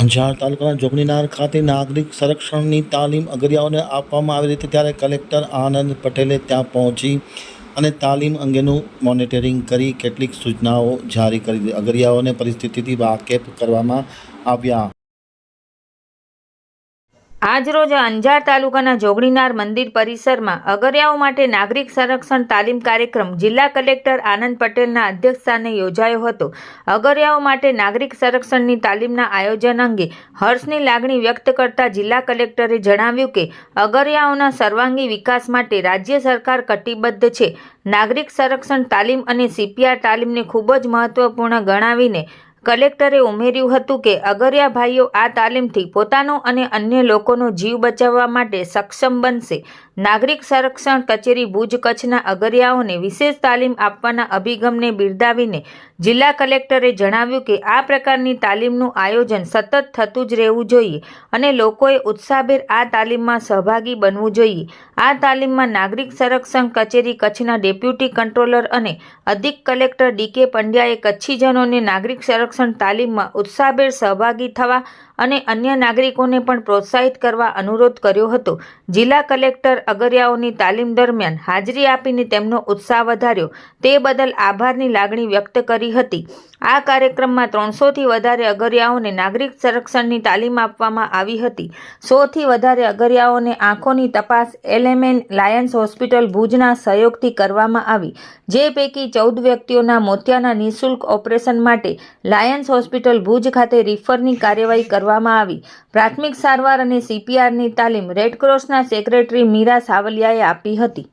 અંજાર તાલુકાના જોગણીનાર ખાતે નાગરિક સંરક્ષણની તાલીમ અગરિયાઓને આપવામાં આવી હતી ત્યારે કલેક્ટર આનંદ પટેલે ત્યાં પહોંચી અને તાલીમ અંગેનું મોનિટરિંગ કરી કેટલીક સૂચનાઓ જારી કરી. અગરિયાઓને પરિસ્થિતિથી વાકેફ કરવામાં આવ્યા. આજરોજ અંજાર તાલુકાના જોગણીનાર મંદિર પરિસરમાં અગરિયાઓ માટે નાગરિક સંરક્ષણ તાલીમ કાર્યક્રમ જિલ્લા કલેક્ટર આનંદ પટેલના અધ્યક્ષસ્થાને યોજાયો હતો. અગરિયાઓ માટે નાગરિક સંરક્ષણની તાલીમના આયોજન અંગે હર્ષની લાગણી વ્યક્ત કરતા જિલ્લા કલેક્ટરે જણાવ્યું કે, અગરિયાઓના સર્વાંગી વિકાસ માટે રાજ્ય સરકાર કટિબદ્ધ છે. નાગરિક સંરક્ષણ તાલીમ અને સીપીઆર તાલીમને ખૂબ જ મહત્વપૂર્ણ ગણાવીને કલેક્ટરે ઉમેર્યું હતું કે અગરિયા ભાઈઓ આ તાલીમથી પોતાનો અને અન્ય લોકોનો જીવ બચાવવા માટે સક્ષમ બનશે. નાગરિક સંરક્ષણ કચેરી ભુજ કચ્છના અગરિયાઓને વિશેષ તાલીમ આપવાના અભિગમને બિરદાવીને જિલ્લા કલેક્ટરે જણાવ્યું કે આ પ્રકારની તાલીમનું આયોજન સતત થતું જ રહેવું જોઈએ અને લોકોએ ઉત્સાહભેર આ તાલીમમાં સહભાગી બનવું જોઈએ. આ તાલીમમાં નાગરિક સંરક્ષણ કચેરી કચ્છના ડેપ્યુટી કંટ્રોલર અને અધિક કલેક્ટર ડીકે પંડ્યાએ કચ્છીજનોને નાગરિક સંરક્ષણ તાલીમમાં ઉત્સાહભેર સહભાગી થવા અને અન્ય નાગરિકોને પણ પ્રોત્સાહિત કરવા અનુરોધ કર્યો હતો. જિલ્લા કલેક્ટર અગરિયાઓની તાલીમ દરમિયાન હાજરી આપીને તેમનો ઉત્સાહ વધાર્યો. તે બદલ આભારની લાગણી વ્યક્ત કરી હતી. આ કાર્યક્રમમાં ત્રણસોથી વધારે અગરિયાઓને નાગરિક સંરક્ષણની તાલીમ આપવામાં આવી હતી. સોથી વધારે અગરિયાઓને આંખોની તપાસ એલએમએન લાયન્સ હોસ્પિટલ ભુજના સહયોગથી કરવામાં આવી. જે પૈકી ચૌદ વ્યક્તિઓના મોતિયાના નિઃશુલ્ક ઓપરેશન માટે લાયન્સ હોસ્પિટલ ભુજ ખાતે રિફરની કાર્યવાહી કરવામાં આવી. પ્રાથમિક સારવાર અને સીપીઆરની તાલીમ રેડક્રોસના સેક્રેટરી મીરા સાવલિયાએ આપી હતી.